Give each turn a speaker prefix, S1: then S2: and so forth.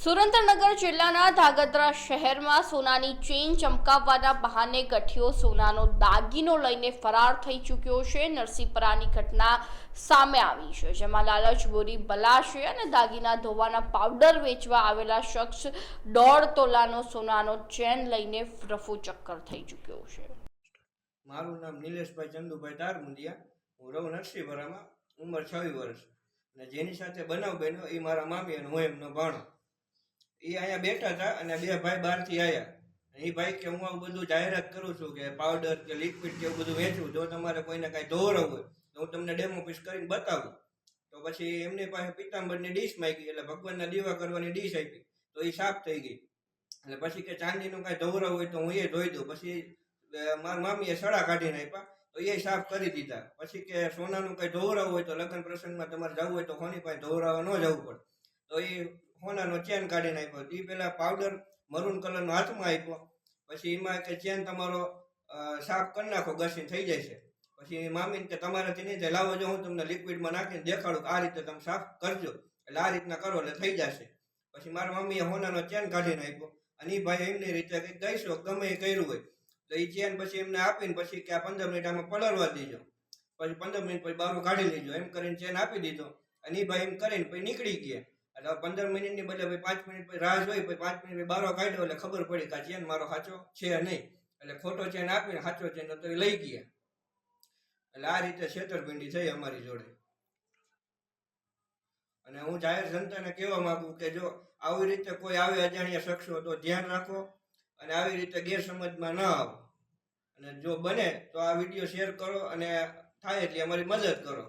S1: સુરેન્દ્રનગર જિલ્લાના ધાગધ્રા શહેરમાં સોનાની ચેઇન ચમકાવવાના બહાને ગઠિયો સોનાનો દાગીનો લઈને ફરાર થઈ ચૂક્યો છે. નરસિંહપરાની ઘટના સામે આવી છે, જેમાં લાલચ, બોરી, બલાશે અને દાગીના ધોવાના પાવડર વેચવા આવેલા શખ્સ દોઢ તોલાનો સોનાનો ચેન લઈને રફુ ચક્કર થઈ ચૂક્યો છે.
S2: મારું નામ નિલેશભાઈ ચંદુભાઈ તારમુંડિયા હું રહું નરસિંહપરામાં ઉંમર છવ્વીસ વર્ષ. અને જેની સાથે બનાવ બન્યો એ મારા મામી અને હું એમનો ભાણો. એ અહીંયા બેઠા હતા અને બે ભાઈ બહારથી આવ્યા એ ભાઈ કે, હું આવું બધું જાહેરાત કરું છું કે પાવડર કે લિક્વિડ કે બધું વેચું, જો તમારે કોઈને કાંઈ ધોવરવું હોય, તો હું તમને ડેમો પીસ કરીને બતાવું. તો પછી એમની પાસે પિત્તાંબરની ડીશ માંગી, એટલે ભગવાનના દીવા કરવાની ડીશ આપી. તો એ સાફ થઈ ગઈ. એટલે પછી કે ચાંદીનું કાંઈ ધોવરાવું હોય તો હું એ ધોઈ દઉં. પછી મારા મામીએ સડા કાઢીને આપ્યા. તો એ સાફ કરી દીધા. પછી કે સોનાનું કંઈ ધોવરાવું હોય તો લગ્ન પ્રસંગમાં તમારે જવું હોય તો કોની પાસે ધોવરાવા ન જવું પડે. તો એ સોનાનો ચેન કાઢીને આપ્યો. એ પહેલાં પાવડર મરૂન કલરનો હાથમાં આપ્યો. પછી એમાં કે ચેન તમારો સાફ કરી નાખો, ઘસીને થઈ છે. પછી મામીને કે તમારાથી નહીં થાય લાવો જો હું તમને લિક્વિડમાં નાખીને દેખાડું કે આ રીતે તમે સાફ કરજો. એટલે આ રીતના કરો એટલે થઈ જશે. પછી મારા મમ્મીએ સોનાનો ચેન કાઢીને આપ્યો. અને એ ભાઈ એમની રીતે કંઈક ગઈશો ગમે એ કર્યું હોય. તો એ ચેન પછી એમને આપીને પછી કે આ પંદર મિનિટ આમાં પલળવા દીજો. પછી પંદર મિનિટ પછી બારું કાઢી લેજો એમ કરીને ચેન આપી દીધો. અને એ ભાઈ એમ કરીને પછી નીકળી ગયા. એટલે પંદર મિનિટની બદલે ભાઈ પાંચ મિનિટ પછી રાહ જોઈ, પછી પાંચ મિનિટ બારો કાઢ્યો એટલે ખબર પડી કે આ ચેન મારો સાચો છે નહીં. એટલે ખોટો ચેન આપીને સાચો ચેન તો એ લઈ ગયા. એટલે આ રીતે છેતરપિંડી થઈ અમારી જોડે. અને હું જાહેર જનતાને કહેવા માંગુ કે જો આવી રીતે કોઈ આવી અજાણ્યા શખ્સો તો ધ્યાન રાખો અને આવી રીતે ગેરસમજમાં ન આવો. અને જો બને તો આ વીડિયો શેર કરો અને થાય એટલી અમારી મદદ કરો.